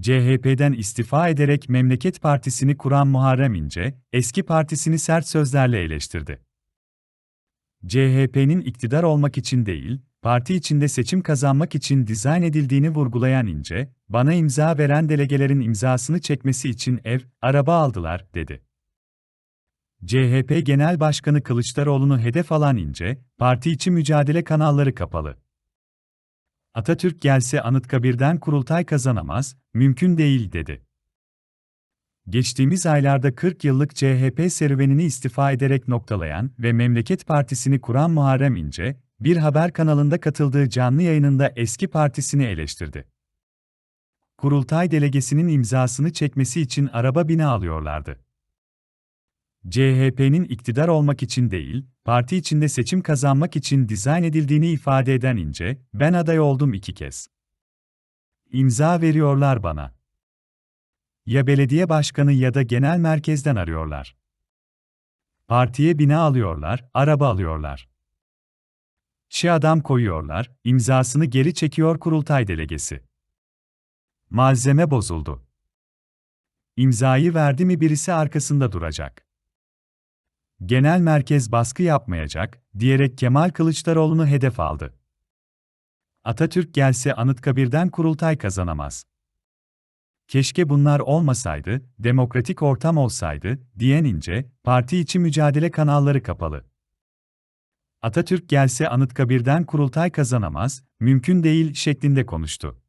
CHP'den istifa ederek Memleket Partisi'ni kuran Muharrem İnce, eski partisini sert sözlerle eleştirdi. CHP'nin iktidar olmak için değil, parti içinde seçim kazanmak için dizayn edildiğini vurgulayan İnce, bana imza veren delegelerin imzasını çekmesi için ev, araba aldılar, dedi. CHP Genel Başkanı Kılıçdaroğlu'nu hedef alan İnce, parti içi mücadele kanalları kapalı. Atatürk gelse Anıtkabir'den kurultay kazanamaz, mümkün değil dedi. Geçtiğimiz aylarda 40 yıllık CHP serüvenini istifa ederek noktalayan ve Memleket Partisi'ni kuran Muharrem İnce, bir haber kanalında katıldığı canlı yayınında eski partisini eleştirdi. Kurultay delegesinin imzasını çekmesi için araba bina alıyorlardı. CHP'nin iktidar olmak için değil, parti içinde seçim kazanmak için dizayn edildiğini ifade eden İnce, ben aday oldum iki kez. İmza veriyorlar bana. Ya belediye başkanı ya da genel merkezden arıyorlar. Partiye bina alıyorlar, araba alıyorlar. Şi adam koyuyorlar, imzasını geri çekiyor kurultay delegesi. Malzeme bozuldu. İmzayı verdi mi birisi arkasında duracak genel merkez baskı yapmayacak, diyerek Kemal Kılıçdaroğlu'nu hedef aldı. Atatürk gelse Anıtkabir'den kurultay kazanamaz. Keşke bunlar olmasaydı, demokratik ortam olsaydı, diyen ince, parti içi mücadele kanalları kapalı. Atatürk gelse Anıtkabir'den kurultay kazanamaz, mümkün değil şeklinde konuştu.